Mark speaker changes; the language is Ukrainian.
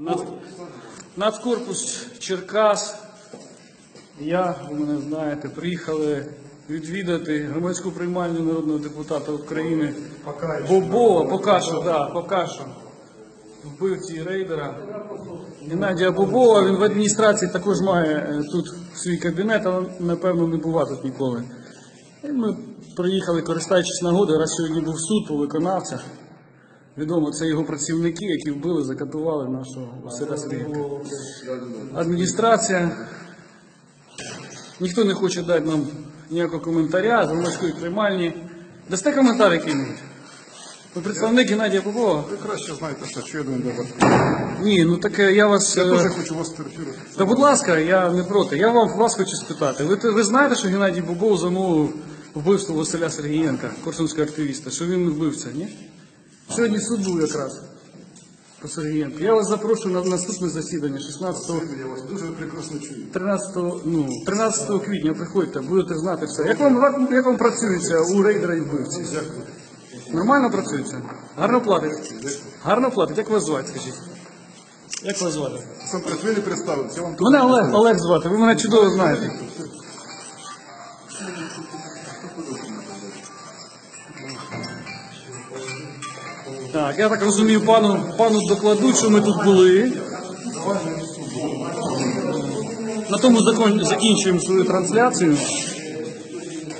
Speaker 1: Над, Нацкорпус Черкас. Я, ви мене знаєте, приїхали відвідати громадську приймальню народного депутата України Бобова, поки да, поки. Вбивці рейдера. Геннадія Бобова, він в адміністрації також має е, тут свій кабінет, але напевно не бува тут ніколи. І ми приїхали, користуючись нагодою, раз сьогодні був суд по виконавцях. Відомо, це його працівники, які вбили, закатували нашого Василя Сергійка. Адміністрація. Ніхто не хоче дати нам ніякого коментаря з громадської приймальні. Дасте коментар який-небудь? Ви представник Геннадія Попова?
Speaker 2: Ви краще знаєте, що що я думаю для вас.
Speaker 1: Ні, ну таке я вас.
Speaker 2: Я
Speaker 1: е,
Speaker 2: дуже хочу вас сфотографувати.
Speaker 1: Та будь ласка, я не проти. Я вам вас хочу спитати. Ви, ви знаєте, що Геннадій Бобов замовив вбивство Василя Сергієнка, корсунського активіста, що він вбивця, ні? Сьогодні суд був якраз по Сергієнку. Я вас запрошую на наступне засідання 16
Speaker 2: Я вас дуже прекрасно чую.
Speaker 1: 13, ну, 13 квітня приходьте, будете знати все. Як вам, як, вам працюється у рейдера і вбивці?
Speaker 2: Дякую.
Speaker 1: Нормально працюється? Гарно платить? Гарно платить. Як вас звати, скажіть? Як вас звати?
Speaker 2: Сам ви не представився, я вам
Speaker 1: Мене Олег, Олег звати, ви мене чудово знаєте. Так, я так розумію, пану, пану докладуть, що ми тут були. На тому закон- закінчуємо свою трансляцію.